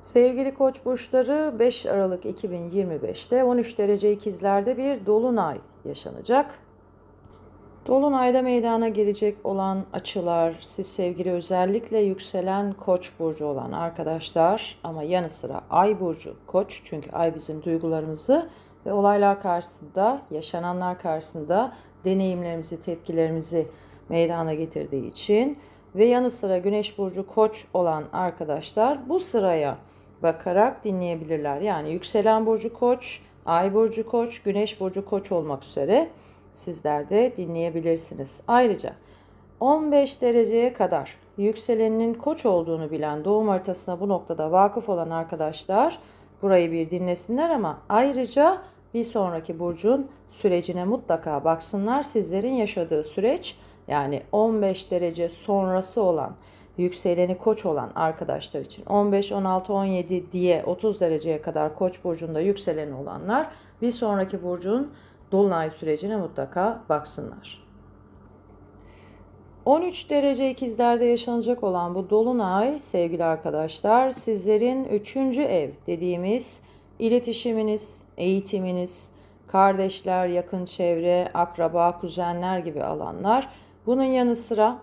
Sevgili koç burçları 5 Aralık 2025'te 13 derece ikizlerde bir dolunay yaşanacak. Dolunayda meydana gelecek olan açılar, siz sevgili özellikle yükselen koç burcu olan arkadaşlar ama yanı sıra ay burcu koç çünkü ay bizim duygularımızı ve olaylar karşısında, yaşananlar karşısında deneyimlerimizi, tepkilerimizi meydana getirdiği için ve yanı sıra güneş burcu koç olan arkadaşlar bu sıraya bakarak dinleyebilirler. Yani yükselen burcu koç, ay burcu koç, güneş burcu koç olmak üzere sizler de dinleyebilirsiniz. Ayrıca 15 dereceye kadar yükseleninin koç olduğunu bilen doğum haritasına bu noktada vakıf olan arkadaşlar burayı bir dinlesinler ama ayrıca bir sonraki burcun sürecine mutlaka baksınlar. Sizlerin yaşadığı süreç yani 15 derece sonrası olan yükseleni koç olan arkadaşlar için 15, 16, 17 diye 30 dereceye kadar koç burcunda yükseleni olanlar bir sonraki burcun dolunay sürecine mutlaka baksınlar. 13 derece ikizlerde yaşanacak olan bu dolunay sevgili arkadaşlar sizlerin 3. ev dediğimiz iletişiminiz, eğitiminiz, kardeşler, yakın çevre, akraba, kuzenler gibi alanlar. Bunun yanı sıra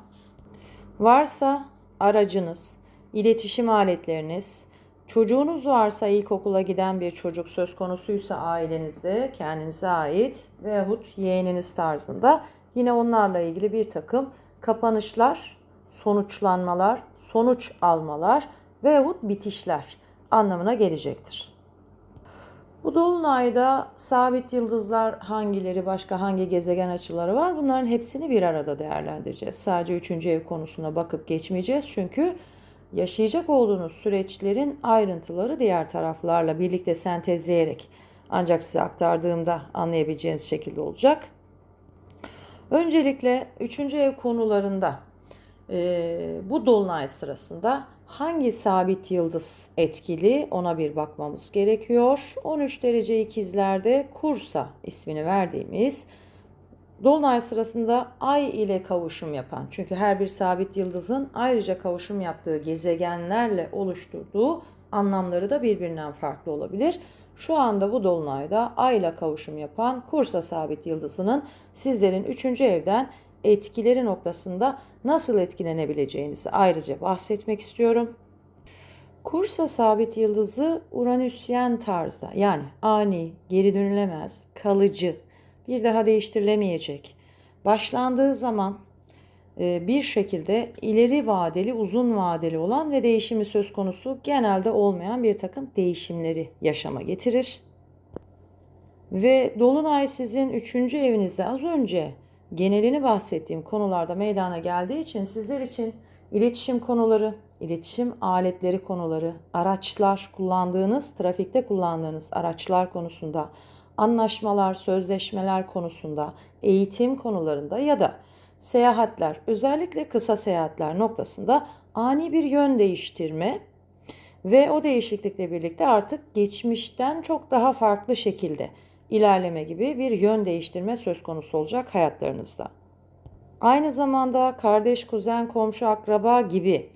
varsa aracınız, iletişim aletleriniz, çocuğunuz varsa ilkokula giden bir çocuk söz konusuysa ailenizde kendinize ait veyahut yeğeniniz tarzında yine onlarla ilgili bir takım kapanışlar, sonuçlanmalar, sonuç almalar veyahut bitişler anlamına gelecektir. Bu dolunayda sabit yıldızlar hangileri, başka hangi gezegen açıları var? Bunların hepsini bir arada değerlendireceğiz. Sadece üçüncü ev konusuna bakıp geçmeyeceğiz. Çünkü yaşayacak olduğunuz süreçlerin ayrıntıları diğer taraflarla birlikte sentezleyerek ancak size aktardığımda anlayabileceğiniz şekilde olacak. Öncelikle üçüncü ev konularında e, bu dolunay sırasında hangi sabit yıldız etkili ona bir bakmamız gerekiyor. 13 derece ikizlerde Kursa ismini verdiğimiz Dolunay sırasında ay ile kavuşum yapan çünkü her bir sabit yıldızın ayrıca kavuşum yaptığı gezegenlerle oluşturduğu anlamları da birbirinden farklı olabilir. Şu anda bu dolunayda ay ile kavuşum yapan Kursa sabit yıldızının sizlerin 3. evden etkileri noktasında nasıl etkilenebileceğinizi ayrıca bahsetmek istiyorum. Kursa sabit yıldızı Uranüsyen tarzda yani ani, geri dönülemez, kalıcı, bir daha değiştirilemeyecek. Başlandığı zaman e, bir şekilde ileri vadeli, uzun vadeli olan ve değişimi söz konusu genelde olmayan bir takım değişimleri yaşama getirir. Ve Dolunay sizin üçüncü evinizde az önce genelini bahsettiğim konularda meydana geldiği için sizler için iletişim konuları, iletişim aletleri konuları, araçlar kullandığınız, trafikte kullandığınız araçlar konusunda, anlaşmalar, sözleşmeler konusunda, eğitim konularında ya da seyahatler, özellikle kısa seyahatler noktasında ani bir yön değiştirme ve o değişiklikle birlikte artık geçmişten çok daha farklı şekilde ilerleme gibi bir yön değiştirme söz konusu olacak hayatlarınızda. Aynı zamanda kardeş, kuzen, komşu, akraba gibi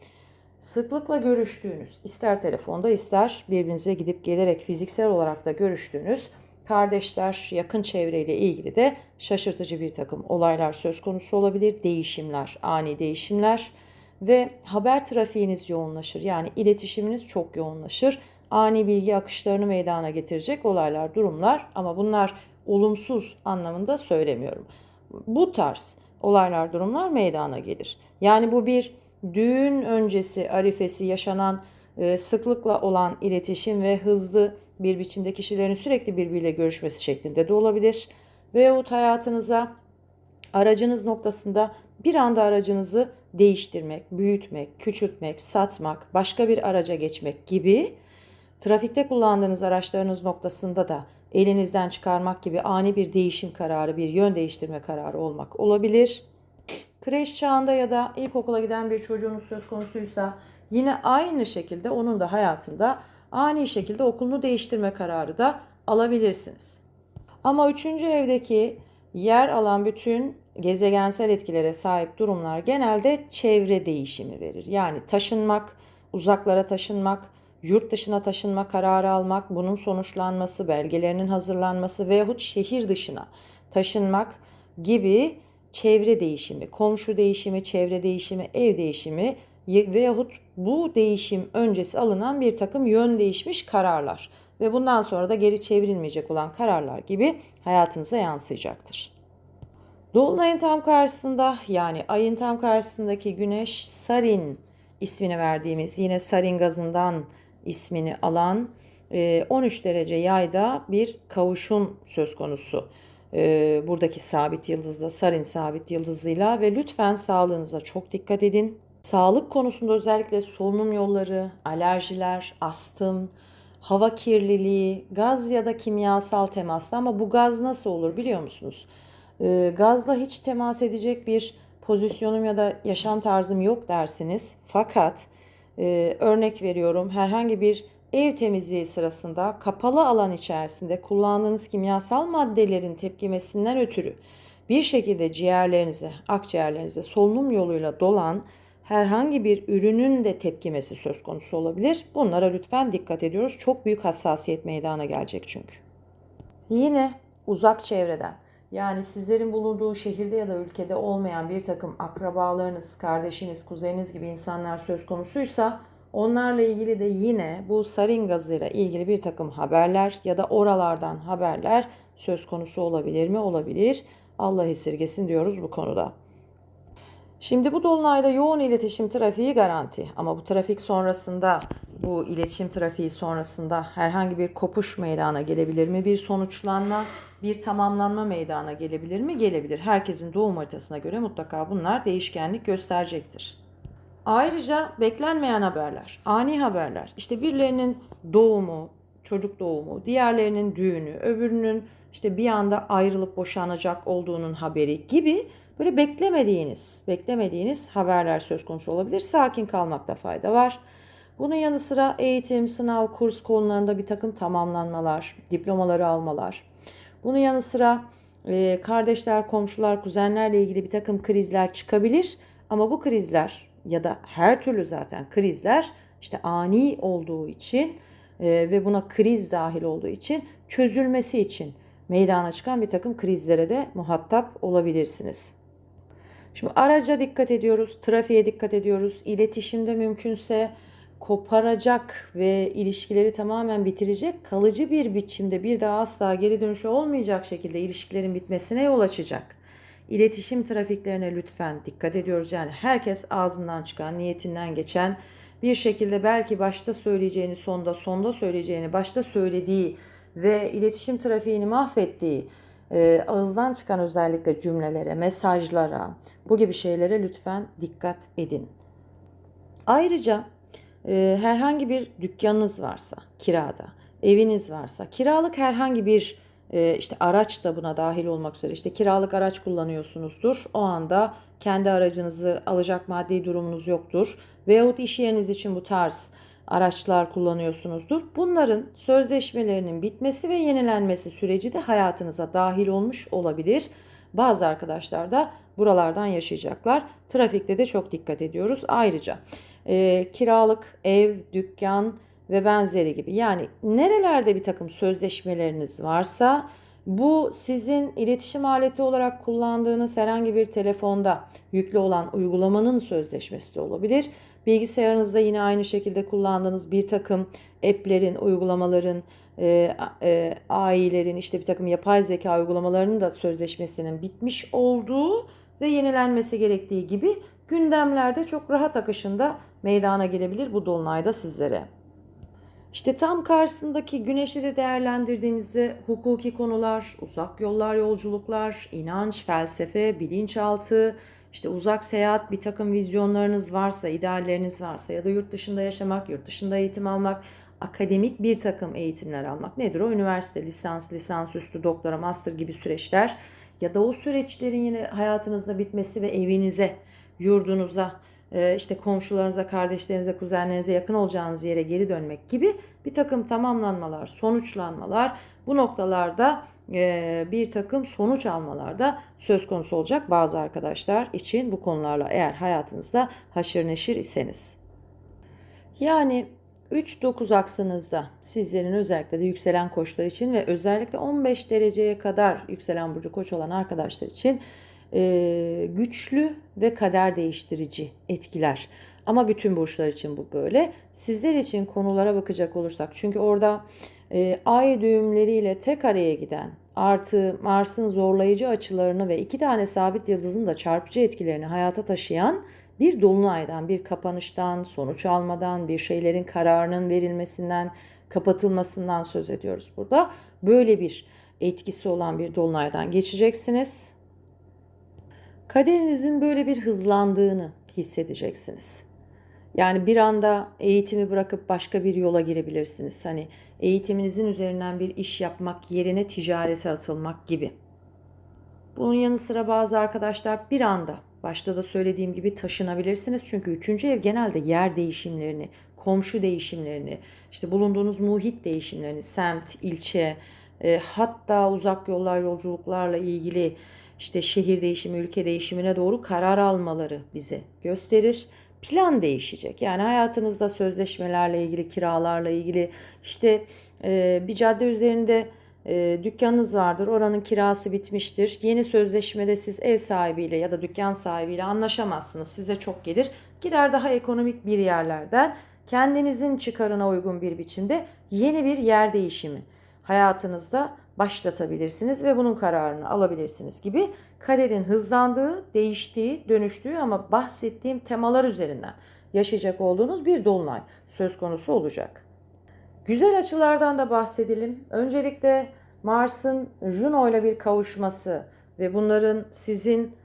sıklıkla görüştüğünüz, ister telefonda ister birbirinize gidip gelerek fiziksel olarak da görüştüğünüz kardeşler, yakın çevreyle ilgili de şaşırtıcı bir takım olaylar söz konusu olabilir. Değişimler, ani değişimler ve haber trafiğiniz yoğunlaşır. Yani iletişiminiz çok yoğunlaşır ani bilgi akışlarını meydana getirecek olaylar, durumlar ama bunlar olumsuz anlamında söylemiyorum. Bu tarz olaylar, durumlar meydana gelir. Yani bu bir düğün öncesi arifesi yaşanan e, sıklıkla olan iletişim ve hızlı bir biçimde kişilerin sürekli birbiriyle görüşmesi şeklinde de olabilir. Veyahut hayatınıza aracınız noktasında bir anda aracınızı değiştirmek, büyütmek, küçültmek, satmak, başka bir araca geçmek gibi Trafikte kullandığınız araçlarınız noktasında da elinizden çıkarmak gibi ani bir değişim kararı, bir yön değiştirme kararı olmak olabilir. Kreş çağında ya da ilkokula giden bir çocuğunuz söz konusuysa yine aynı şekilde onun da hayatında ani şekilde okulunu değiştirme kararı da alabilirsiniz. Ama üçüncü evdeki yer alan bütün gezegensel etkilere sahip durumlar genelde çevre değişimi verir. Yani taşınmak, uzaklara taşınmak, yurt dışına taşınma kararı almak, bunun sonuçlanması, belgelerinin hazırlanması veyahut şehir dışına taşınmak gibi çevre değişimi, komşu değişimi, çevre değişimi, ev değişimi veyahut bu değişim öncesi alınan bir takım yön değişmiş kararlar ve bundan sonra da geri çevrilmeyecek olan kararlar gibi hayatınıza yansıyacaktır. Dolunayın tam karşısında yani ayın tam karşısındaki güneş Sarin ismini verdiğimiz yine Sarin gazından ismini alan e, 13 derece yayda bir kavuşum söz konusu. E, Buradaki sabit yıldızla Sarin sabit yıldızıyla ve lütfen sağlığınıza çok dikkat edin. Sağlık konusunda özellikle solunum yolları, alerjiler, astım, hava kirliliği, gaz ya da kimyasal temasla ama bu gaz nasıl olur biliyor musunuz? E, gazla hiç temas edecek bir pozisyonum ya da yaşam tarzım yok dersiniz. Fakat e, örnek veriyorum herhangi bir ev temizliği sırasında kapalı alan içerisinde kullandığınız kimyasal maddelerin tepkimesinden ötürü bir şekilde ciğerlerinize, akciğerlerinize solunum yoluyla dolan herhangi bir ürünün de tepkimesi söz konusu olabilir. Bunlara lütfen dikkat ediyoruz. Çok büyük hassasiyet meydana gelecek çünkü. Yine uzak çevreden yani sizlerin bulunduğu şehirde ya da ülkede olmayan bir takım akrabalarınız, kardeşiniz, kuzeniniz gibi insanlar söz konusuysa onlarla ilgili de yine bu sarin gazıyla ilgili bir takım haberler ya da oralardan haberler söz konusu olabilir mi? Olabilir. Allah esirgesin diyoruz bu konuda. Şimdi bu dolunayda yoğun iletişim trafiği garanti ama bu trafik sonrasında bu iletişim trafiği sonrasında herhangi bir kopuş meydana gelebilir mi? Bir sonuçlanma, bir tamamlanma meydana gelebilir mi? Gelebilir. Herkesin doğum haritasına göre mutlaka bunlar değişkenlik gösterecektir. Ayrıca beklenmeyen haberler, ani haberler, işte birilerinin doğumu, çocuk doğumu, diğerlerinin düğünü, öbürünün işte bir anda ayrılıp boşanacak olduğunun haberi gibi böyle beklemediğiniz, beklemediğiniz haberler söz konusu olabilir. Sakin kalmakta fayda var. Bunun yanı sıra eğitim, sınav, kurs konularında bir takım tamamlanmalar, diplomaları almalar. Bunun yanı sıra e, kardeşler, komşular, kuzenlerle ilgili bir takım krizler çıkabilir. Ama bu krizler ya da her türlü zaten krizler işte ani olduğu için e, ve buna kriz dahil olduğu için çözülmesi için meydana çıkan bir takım krizlere de muhatap olabilirsiniz. Şimdi araca dikkat ediyoruz, trafiğe dikkat ediyoruz. İletişimde mümkünse koparacak ve ilişkileri tamamen bitirecek kalıcı bir biçimde bir daha asla geri dönüşü olmayacak şekilde ilişkilerin bitmesine yol açacak. İletişim trafiklerine lütfen dikkat ediyoruz. Yani herkes ağzından çıkan, niyetinden geçen bir şekilde belki başta söyleyeceğini sonda, sonda söyleyeceğini başta söylediği ve iletişim trafiğini mahvettiği e, ağızdan çıkan özellikle cümlelere, mesajlara, bu gibi şeylere lütfen dikkat edin. Ayrıca e, herhangi bir dükkanınız varsa kirada, eviniz varsa, kiralık herhangi bir e, işte araç da buna dahil olmak üzere işte kiralık araç kullanıyorsunuzdur. O anda kendi aracınızı alacak maddi durumunuz yoktur. Veyahut iş yeriniz için bu tarz araçlar kullanıyorsunuzdur. Bunların sözleşmelerinin bitmesi ve yenilenmesi süreci de hayatınıza dahil olmuş olabilir. Bazı arkadaşlar da buralardan yaşayacaklar. Trafikte de çok dikkat ediyoruz. Ayrıca e, kiralık ev, dükkan ve benzeri gibi yani nerelerde bir takım sözleşmeleriniz varsa bu sizin iletişim aleti olarak kullandığınız herhangi bir telefonda yüklü olan uygulamanın sözleşmesi de olabilir. Bilgisayarınızda yine aynı şekilde kullandığınız bir takım app'lerin, uygulamaların, e, e, AI'lerin işte bir takım yapay zeka uygulamalarının da sözleşmesinin bitmiş olduğu ve yenilenmesi gerektiği gibi gündemlerde çok rahat akışında meydana gelebilir bu dolunayda sizlere. İşte tam karşısındaki güneşi de değerlendirdiğimizde hukuki konular, uzak yollar, yolculuklar, inanç, felsefe, bilinçaltı, işte uzak seyahat, bir takım vizyonlarınız varsa, idealleriniz varsa ya da yurt dışında yaşamak, yurt dışında eğitim almak, akademik bir takım eğitimler almak nedir o? Üniversite, lisans, lisansüstü, doktora, master gibi süreçler ya da o süreçlerin yine hayatınızda bitmesi ve evinize, yurdunuza, e, işte komşularınıza, kardeşlerinize, kuzenlerinize yakın olacağınız yere geri dönmek gibi bir takım tamamlanmalar, sonuçlanmalar bu noktalarda bir takım sonuç almalarda söz konusu olacak bazı arkadaşlar için bu konularla eğer hayatınızda haşır neşir iseniz. Yani 3-9 aksınızda sizlerin özellikle de yükselen koçlar için ve özellikle 15 dereceye kadar yükselen burcu koç olan arkadaşlar için güçlü ve kader değiştirici etkiler. Ama bütün burçlar için bu böyle. Sizler için konulara bakacak olursak çünkü orada ay düğümleriyle tek araya giden artı Mars'ın zorlayıcı açılarını ve iki tane sabit yıldızın da çarpıcı etkilerini hayata taşıyan bir dolunaydan, bir kapanıştan, sonuç almadan, bir şeylerin kararının verilmesinden, kapatılmasından söz ediyoruz burada. Böyle bir etkisi olan bir dolunaydan geçeceksiniz. Kaderinizin böyle bir hızlandığını hissedeceksiniz. Yani bir anda eğitimi bırakıp başka bir yola girebilirsiniz. Hani eğitiminizin üzerinden bir iş yapmak yerine ticarete atılmak gibi. Bunun yanı sıra bazı arkadaşlar bir anda başta da söylediğim gibi taşınabilirsiniz. Çünkü üçüncü ev genelde yer değişimlerini, komşu değişimlerini, işte bulunduğunuz muhit değişimlerini, semt, ilçe, e, hatta uzak yollar, yolculuklarla ilgili işte şehir değişimi, ülke değişimine doğru karar almaları bize gösterir plan değişecek. Yani hayatınızda sözleşmelerle ilgili, kiralarla ilgili işte e, bir cadde üzerinde e, dükkanınız vardır. Oranın kirası bitmiştir. Yeni sözleşmede siz ev sahibiyle ya da dükkan sahibiyle anlaşamazsınız. Size çok gelir. Gider daha ekonomik bir yerlerden kendinizin çıkarına uygun bir biçimde yeni bir yer değişimi hayatınızda başlatabilirsiniz ve bunun kararını alabilirsiniz gibi kaderin hızlandığı, değiştiği, dönüştüğü ama bahsettiğim temalar üzerinden yaşayacak olduğunuz bir dolunay söz konusu olacak. Güzel açılardan da bahsedelim. Öncelikle Mars'ın Juno ile bir kavuşması ve bunların sizin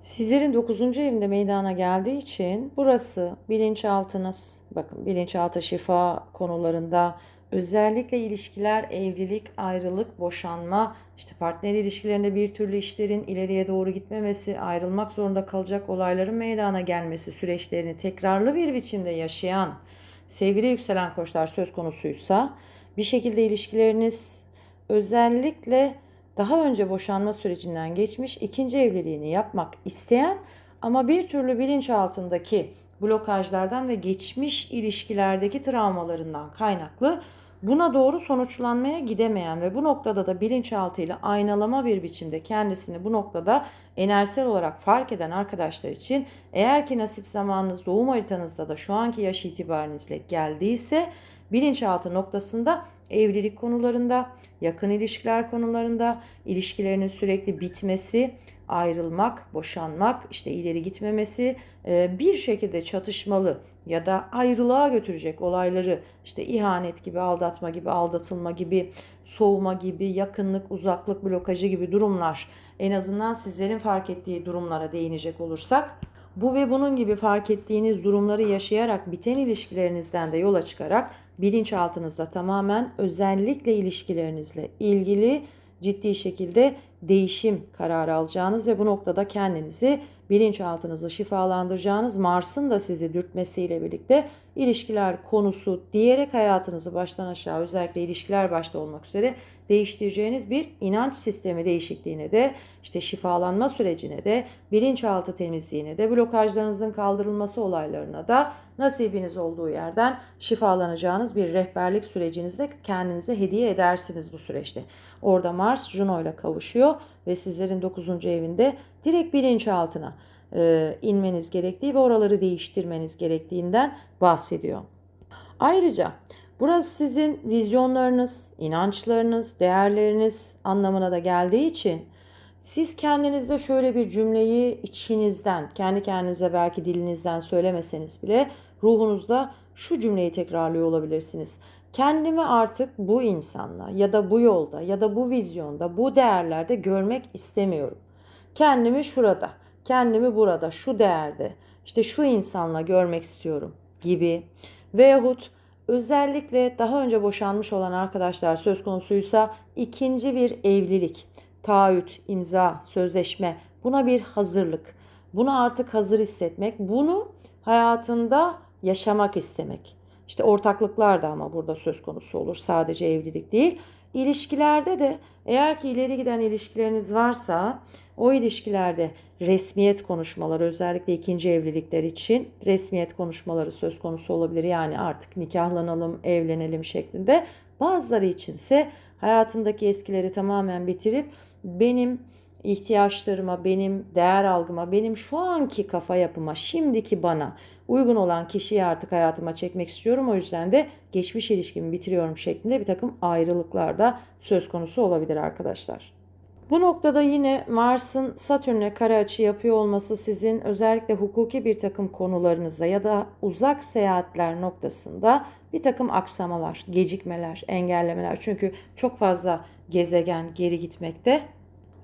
sizlerin 9. evinde meydana geldiği için burası bilinçaltınız. Bakın bilinçaltı şifa konularında özellikle ilişkiler, evlilik, ayrılık, boşanma, işte partner ilişkilerinde bir türlü işlerin ileriye doğru gitmemesi, ayrılmak zorunda kalacak olayların meydana gelmesi süreçlerini tekrarlı bir biçimde yaşayan sevgili yükselen koçlar söz konusuysa bir şekilde ilişkileriniz özellikle daha önce boşanma sürecinden geçmiş ikinci evliliğini yapmak isteyen ama bir türlü bilinç altındaki blokajlardan ve geçmiş ilişkilerdeki travmalarından kaynaklı buna doğru sonuçlanmaya gidemeyen ve bu noktada da bilinçaltıyla aynalama bir biçimde kendisini bu noktada enerjisel olarak fark eden arkadaşlar için eğer ki nasip zamanınız doğum haritanızda da şu anki yaş itibarinizle geldiyse bilinçaltı noktasında evlilik konularında, yakın ilişkiler konularında, ilişkilerinin sürekli bitmesi, ayrılmak, boşanmak, işte ileri gitmemesi, e, bir şekilde çatışmalı ya da ayrılığa götürecek olayları işte ihanet gibi, aldatma gibi, aldatılma gibi, soğuma gibi, yakınlık, uzaklık blokajı gibi durumlar en azından sizlerin fark ettiği durumlara değinecek olursak bu ve bunun gibi fark ettiğiniz durumları yaşayarak biten ilişkilerinizden de yola çıkarak bilinçaltınızda tamamen özellikle ilişkilerinizle ilgili ciddi şekilde değişim kararı alacağınız ve bu noktada kendinizi bilinçaltınızı şifalandıracağınız Mars'ın da sizi dürtmesiyle birlikte ilişkiler konusu diyerek hayatınızı baştan aşağı özellikle ilişkiler başta olmak üzere değiştireceğiniz bir inanç sistemi değişikliğine de işte şifalanma sürecine de bilinçaltı temizliğine de blokajlarınızın kaldırılması olaylarına da nasibiniz olduğu yerden şifalanacağınız bir rehberlik sürecinizde kendinize hediye edersiniz bu süreçte. Orada Mars Juno ile kavuşuyor ve sizlerin 9. evinde direkt bilinçaltına e, inmeniz gerektiği ve oraları değiştirmeniz gerektiğinden bahsediyor. Ayrıca burası sizin vizyonlarınız, inançlarınız, değerleriniz anlamına da geldiği için siz kendinizde şöyle bir cümleyi içinizden, kendi kendinize belki dilinizden söylemeseniz bile ruhunuzda şu cümleyi tekrarlıyor olabilirsiniz. Kendimi artık bu insanla ya da bu yolda ya da bu vizyonda, bu değerlerde görmek istemiyorum. Kendimi şurada, kendimi burada, şu değerde, işte şu insanla görmek istiyorum gibi. Veyahut özellikle daha önce boşanmış olan arkadaşlar söz konusuysa ikinci bir evlilik, taahhüt, imza, sözleşme buna bir hazırlık. Buna artık hazır hissetmek, bunu hayatında yaşamak istemek. İşte ortaklıklar da ama burada söz konusu olur. Sadece evlilik değil. İlişkilerde de eğer ki ileri giden ilişkileriniz varsa o ilişkilerde resmiyet konuşmaları özellikle ikinci evlilikler için resmiyet konuşmaları söz konusu olabilir. Yani artık nikahlanalım, evlenelim şeklinde. Bazıları içinse hayatındaki eskileri tamamen bitirip benim ihtiyaçlarıma, benim değer algıma, benim şu anki kafa yapıma, şimdiki bana uygun olan kişiyi artık hayatıma çekmek istiyorum. O yüzden de geçmiş ilişkimi bitiriyorum şeklinde bir takım ayrılıklar da söz konusu olabilir arkadaşlar. Bu noktada yine Mars'ın Satürn'e kare açı yapıyor olması sizin özellikle hukuki bir takım konularınızda ya da uzak seyahatler noktasında bir takım aksamalar, gecikmeler, engellemeler. Çünkü çok fazla gezegen geri gitmekte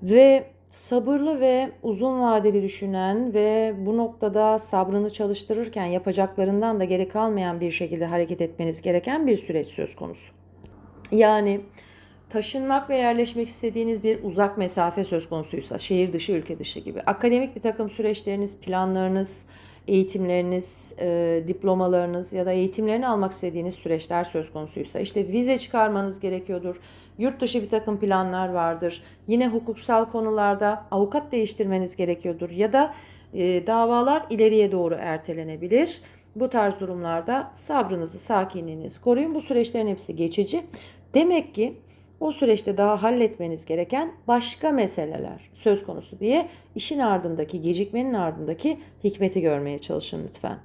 ve sabırlı ve uzun vadeli düşünen ve bu noktada sabrını çalıştırırken yapacaklarından da geri kalmayan bir şekilde hareket etmeniz gereken bir süreç söz konusu. Yani taşınmak ve yerleşmek istediğiniz bir uzak mesafe söz konusuysa, şehir dışı, ülke dışı gibi, akademik bir takım süreçleriniz, planlarınız, eğitimleriniz, e, diplomalarınız ya da eğitimlerini almak istediğiniz süreçler söz konusuysa, işte vize çıkarmanız gerekiyordur, yurt dışı bir takım planlar vardır, yine hukuksal konularda avukat değiştirmeniz gerekiyordur ya da e, davalar ileriye doğru ertelenebilir. Bu tarz durumlarda sabrınızı, sakinliğinizi koruyun. Bu süreçlerin hepsi geçici. Demek ki o süreçte daha halletmeniz gereken başka meseleler söz konusu diye işin ardındaki, gecikmenin ardındaki hikmeti görmeye çalışın lütfen.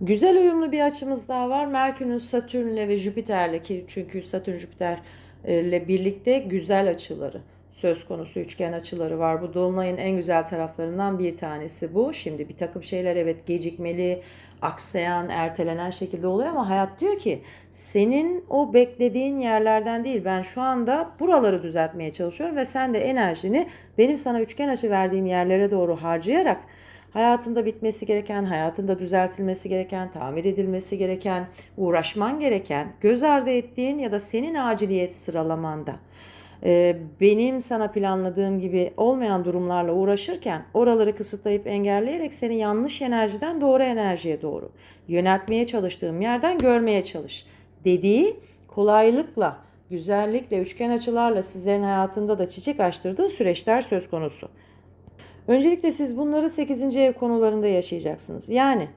Güzel uyumlu bir açımız daha var. Merkür'ün Satürn'le ve Jüpiter'le ki çünkü Satürn Jüpiter ile birlikte güzel açıları söz konusu üçgen açıları var. Bu dolunayın en güzel taraflarından bir tanesi bu. Şimdi bir takım şeyler evet gecikmeli, aksayan, ertelenen şekilde oluyor ama hayat diyor ki senin o beklediğin yerlerden değil ben şu anda buraları düzeltmeye çalışıyorum ve sen de enerjini benim sana üçgen açı verdiğim yerlere doğru harcayarak hayatında bitmesi gereken, hayatında düzeltilmesi gereken, tamir edilmesi gereken, uğraşman gereken, göz ardı ettiğin ya da senin aciliyet sıralamanda ee, benim sana planladığım gibi olmayan durumlarla uğraşırken oraları kısıtlayıp engelleyerek seni yanlış enerjiden doğru enerjiye doğru yöneltmeye çalıştığım yerden görmeye çalış dediği kolaylıkla, güzellikle, üçgen açılarla sizlerin hayatında da çiçek açtırdığı süreçler söz konusu. Öncelikle siz bunları 8. ev konularında yaşayacaksınız. Yani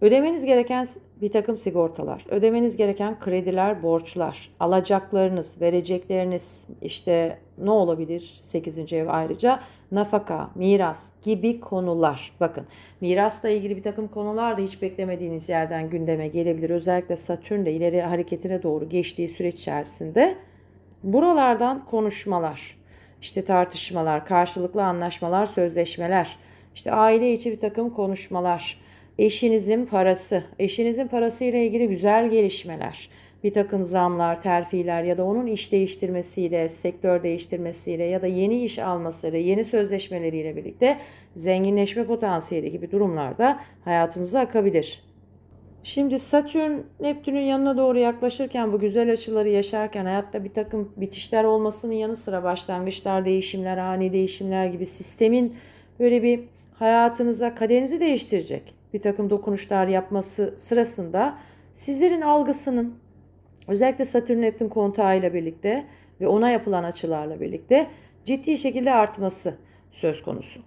ödemeniz gereken bir takım sigortalar, ödemeniz gereken krediler, borçlar, alacaklarınız, verecekleriniz, işte ne olabilir 8. ev ayrıca nafaka, miras gibi konular. Bakın mirasla ilgili bir takım konular da hiç beklemediğiniz yerden gündeme gelebilir. Özellikle Satürn de ileri hareketine doğru geçtiği süreç içerisinde buralardan konuşmalar, işte tartışmalar, karşılıklı anlaşmalar, sözleşmeler, işte aile içi bir takım konuşmalar, eşinizin parası, eşinizin parası ile ilgili güzel gelişmeler, bir takım zamlar, terfiler ya da onun iş değiştirmesiyle, sektör değiştirmesiyle ya da yeni iş almasıyla, yeni sözleşmeleriyle birlikte zenginleşme potansiyeli gibi durumlarda hayatınıza akabilir. Şimdi Satürn Neptün'ün yanına doğru yaklaşırken bu güzel açıları yaşarken hayatta bir takım bitişler olmasının yanı sıra başlangıçlar, değişimler, ani değişimler gibi sistemin böyle bir hayatınıza kaderinizi değiştirecek bir takım dokunuşlar yapması sırasında sizlerin algısının özellikle Satürn Neptün kontağıyla birlikte ve ona yapılan açılarla birlikte ciddi şekilde artması söz konusu.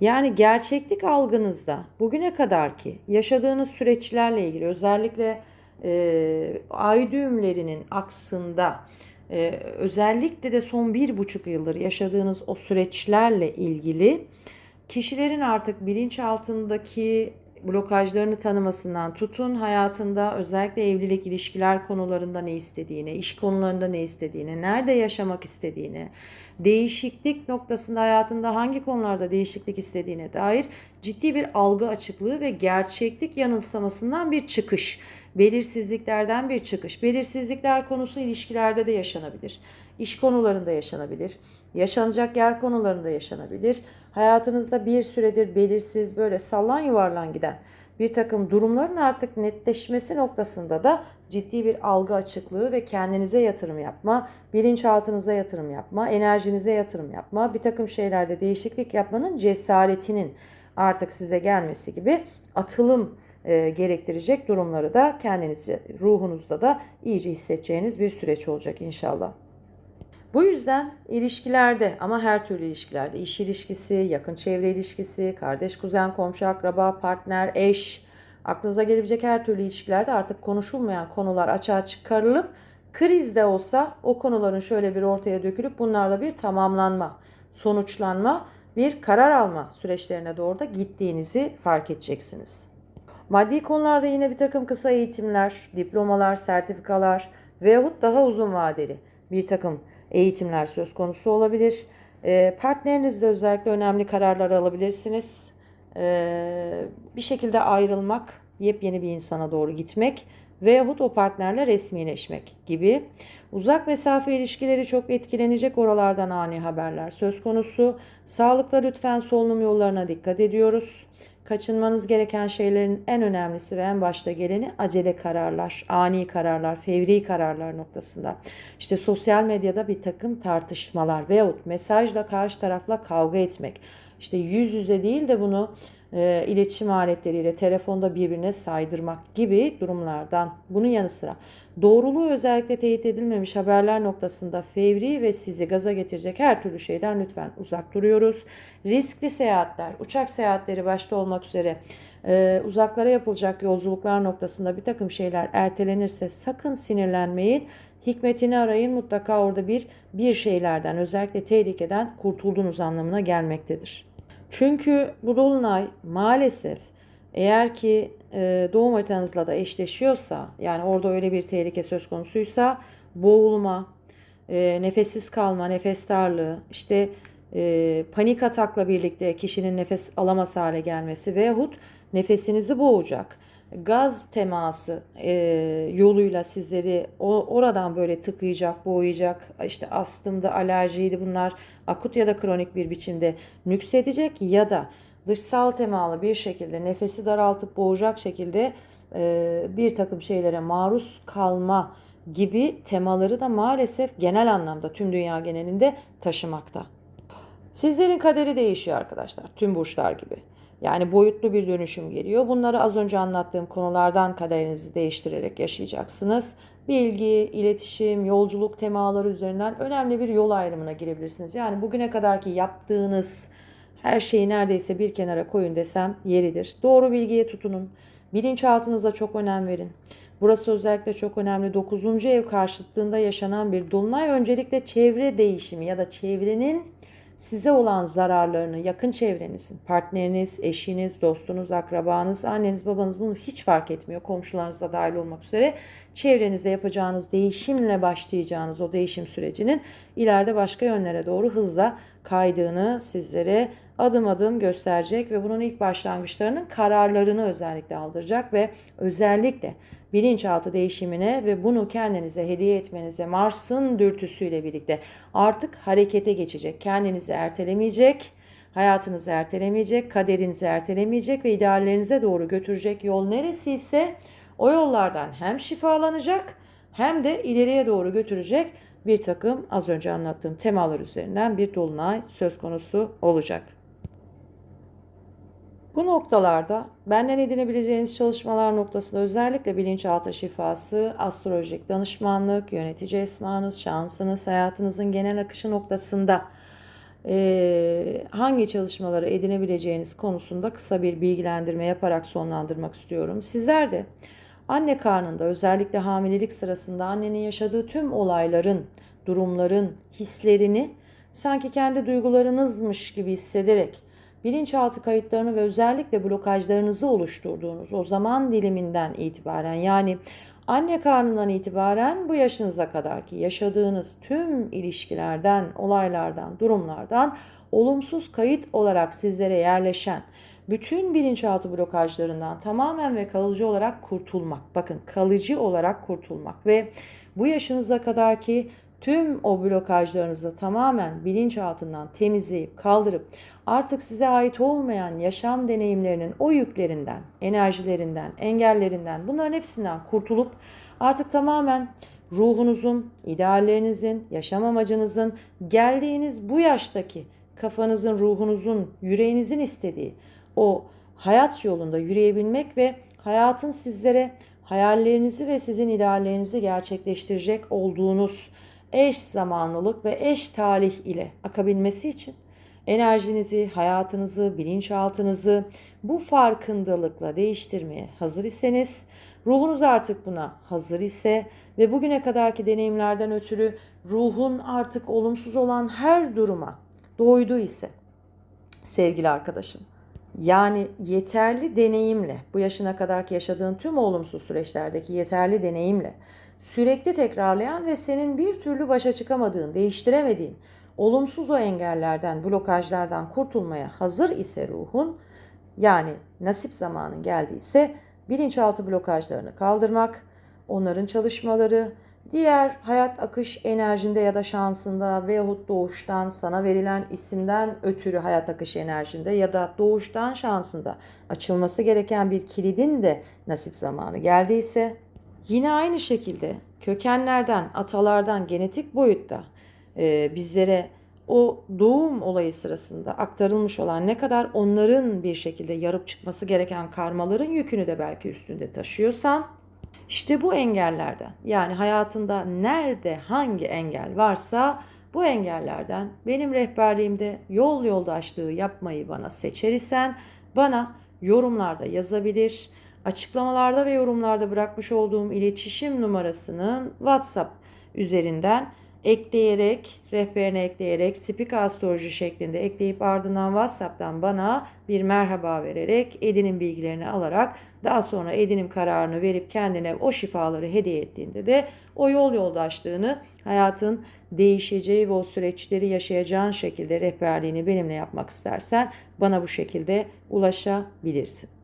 Yani gerçeklik algınızda bugüne kadar ki yaşadığınız süreçlerle ilgili özellikle e, ay düğümlerinin aksında e, özellikle de son bir buçuk yıldır yaşadığınız o süreçlerle ilgili kişilerin artık bilinçaltındaki blokajlarını tanımasından tutun hayatında özellikle evlilik ilişkiler konularında ne istediğine, iş konularında ne istediğine, nerede yaşamak istediğine, değişiklik noktasında hayatında hangi konularda değişiklik istediğine dair ciddi bir algı açıklığı ve gerçeklik yanılsamasından bir çıkış, belirsizliklerden bir çıkış. Belirsizlikler konusu ilişkilerde de yaşanabilir. İş konularında yaşanabilir. Yaşanacak yer konularında yaşanabilir. Hayatınızda bir süredir belirsiz böyle sallan yuvarlan giden bir takım durumların artık netleşmesi noktasında da ciddi bir algı açıklığı ve kendinize yatırım yapma, bilinçaltınıza yatırım yapma, enerjinize yatırım yapma, bir takım şeylerde değişiklik yapmanın cesaretinin artık size gelmesi gibi atılım e, gerektirecek durumları da kendinizi ruhunuzda da iyice hissedeceğiniz bir süreç olacak inşallah. Bu yüzden ilişkilerde ama her türlü ilişkilerde iş ilişkisi, yakın çevre ilişkisi, kardeş, kuzen, komşu, akraba, partner, eş, aklınıza gelebilecek her türlü ilişkilerde artık konuşulmayan konular açığa çıkarılıp krizde olsa o konuların şöyle bir ortaya dökülüp bunlarla bir tamamlanma, sonuçlanma, bir karar alma süreçlerine doğru da gittiğinizi fark edeceksiniz. Maddi konularda yine bir takım kısa eğitimler, diplomalar, sertifikalar veyahut daha uzun vadeli bir takım eğitimler söz konusu olabilir. E, partnerinizle özellikle önemli kararlar alabilirsiniz. E, bir şekilde ayrılmak, yepyeni bir insana doğru gitmek veyahut o partnerle resmileşmek gibi. Uzak mesafe ilişkileri çok etkilenecek oralardan ani haberler söz konusu. Sağlıkla lütfen solunum yollarına dikkat ediyoruz. Kaçınmanız gereken şeylerin en önemlisi ve en başta geleni acele kararlar, ani kararlar, fevri kararlar noktasında. İşte sosyal medyada bir takım tartışmalar veyahut mesajla karşı tarafla kavga etmek. İşte yüz yüze değil de bunu e, iletişim aletleriyle telefonda birbirine saydırmak gibi durumlardan bunun yanı sıra doğruluğu özellikle teyit edilmemiş haberler noktasında fevri ve sizi gaza getirecek her türlü şeyden lütfen uzak duruyoruz. Riskli seyahatler, uçak seyahatleri başta olmak üzere e, uzaklara yapılacak yolculuklar noktasında bir takım şeyler ertelenirse sakın sinirlenmeyin. Hikmetini arayın mutlaka orada bir bir şeylerden özellikle tehlikeden kurtulduğunuz anlamına gelmektedir. Çünkü bu dolunay maalesef eğer ki e, doğum haritanızla da eşleşiyorsa yani orada öyle bir tehlike söz konusuysa boğulma, e, nefessiz kalma, nefes darlığı, işte e, panik atakla birlikte kişinin nefes alamaz hale gelmesi veyahut nefesinizi boğacak gaz teması e, yoluyla sizleri o, oradan böyle tıkayacak, boğacak, işte astımda, alerjiydi bunlar akut ya da kronik bir biçimde nüksedecek ya da dışsal temalı bir şekilde nefesi daraltıp boğacak şekilde e, bir takım şeylere maruz kalma gibi temaları da maalesef genel anlamda tüm dünya genelinde taşımakta. Sizlerin kaderi değişiyor arkadaşlar tüm burçlar gibi. Yani boyutlu bir dönüşüm geliyor. Bunları az önce anlattığım konulardan kaderinizi değiştirerek yaşayacaksınız. Bilgi, iletişim, yolculuk temaları üzerinden önemli bir yol ayrımına girebilirsiniz. Yani bugüne kadarki yaptığınız her şeyi neredeyse bir kenara koyun desem yeridir. Doğru bilgiye tutunun. Bilinçaltınıza çok önem verin. Burası özellikle çok önemli. 9. ev karşıtlığında yaşanan bir dolunay öncelikle çevre değişimi ya da çevrenin size olan zararlarını yakın çevrenizin, partneriniz, eşiniz, dostunuz, akrabanız, anneniz, babanız bunu hiç fark etmiyor. Komşularınız da dahil olmak üzere çevrenizde yapacağınız değişimle başlayacağınız o değişim sürecinin ileride başka yönlere doğru hızla kaydığını sizlere adım adım gösterecek ve bunun ilk başlangıçlarının kararlarını özellikle aldıracak ve özellikle bilinçaltı değişimine ve bunu kendinize hediye etmenize Mars'ın dürtüsüyle birlikte artık harekete geçecek. Kendinizi ertelemeyecek, hayatınızı ertelemeyecek, kaderinizi ertelemeyecek ve ideallerinize doğru götürecek yol neresiyse o yollardan hem şifalanacak hem de ileriye doğru götürecek bir takım az önce anlattığım temalar üzerinden bir dolunay söz konusu olacak. Bu noktalarda benden edinebileceğiniz çalışmalar noktasında özellikle bilinçaltı şifası, astrolojik danışmanlık, yönetici esmanız, şansınız, hayatınızın genel akışı noktasında e, hangi çalışmaları edinebileceğiniz konusunda kısa bir bilgilendirme yaparak sonlandırmak istiyorum. Sizler de anne karnında özellikle hamilelik sırasında annenin yaşadığı tüm olayların, durumların, hislerini sanki kendi duygularınızmış gibi hissederek bilinçaltı kayıtlarını ve özellikle blokajlarınızı oluşturduğunuz o zaman diliminden itibaren yani anne karnından itibaren bu yaşınıza kadar ki yaşadığınız tüm ilişkilerden, olaylardan, durumlardan olumsuz kayıt olarak sizlere yerleşen bütün bilinçaltı blokajlarından tamamen ve kalıcı olarak kurtulmak. Bakın kalıcı olarak kurtulmak ve bu yaşınıza kadar ki tüm o blokajlarınızı tamamen bilinçaltından temizleyip kaldırıp artık size ait olmayan yaşam deneyimlerinin o yüklerinden, enerjilerinden, engellerinden bunların hepsinden kurtulup artık tamamen ruhunuzun, ideallerinizin, yaşam amacınızın geldiğiniz bu yaştaki kafanızın, ruhunuzun, yüreğinizin istediği o hayat yolunda yürüyebilmek ve hayatın sizlere hayallerinizi ve sizin ideallerinizi gerçekleştirecek olduğunuz eş zamanlılık ve eş talih ile akabilmesi için enerjinizi, hayatınızı, bilinçaltınızı bu farkındalıkla değiştirmeye hazır iseniz, ruhunuz artık buna hazır ise ve bugüne kadarki deneyimlerden ötürü ruhun artık olumsuz olan her duruma doydu ise sevgili arkadaşım. Yani yeterli deneyimle, bu yaşına kadarki yaşadığın tüm olumsuz süreçlerdeki yeterli deneyimle sürekli tekrarlayan ve senin bir türlü başa çıkamadığın, değiştiremediğin olumsuz o engellerden, blokajlardan kurtulmaya hazır ise ruhun, yani nasip zamanın geldiyse bilinçaltı blokajlarını kaldırmak, onların çalışmaları, diğer hayat akış enerjinde ya da şansında veyahut doğuştan sana verilen isimden ötürü hayat akış enerjinde ya da doğuştan şansında açılması gereken bir kilidin de nasip zamanı geldiyse yine aynı şekilde kökenlerden, atalardan, genetik boyutta e, bizlere o doğum olayı sırasında aktarılmış olan ne kadar onların bir şekilde yarıp çıkması gereken karmaların yükünü de belki üstünde taşıyorsan işte bu engellerden yani hayatında nerede hangi engel varsa bu engellerden benim rehberliğimde yol yoldaşlığı yapmayı bana seçer isen bana yorumlarda yazabilir. Açıklamalarda ve yorumlarda bırakmış olduğum iletişim numarasının WhatsApp üzerinden ekleyerek, rehberine ekleyerek, Speak Astroloji şeklinde ekleyip ardından WhatsApp'tan bana bir merhaba vererek Edin'in bilgilerini alarak daha sonra Edin'in kararını verip kendine o şifaları hediye ettiğinde de o yol yoldaşlığını hayatın değişeceği ve o süreçleri yaşayacağın şekilde rehberliğini benimle yapmak istersen bana bu şekilde ulaşabilirsin.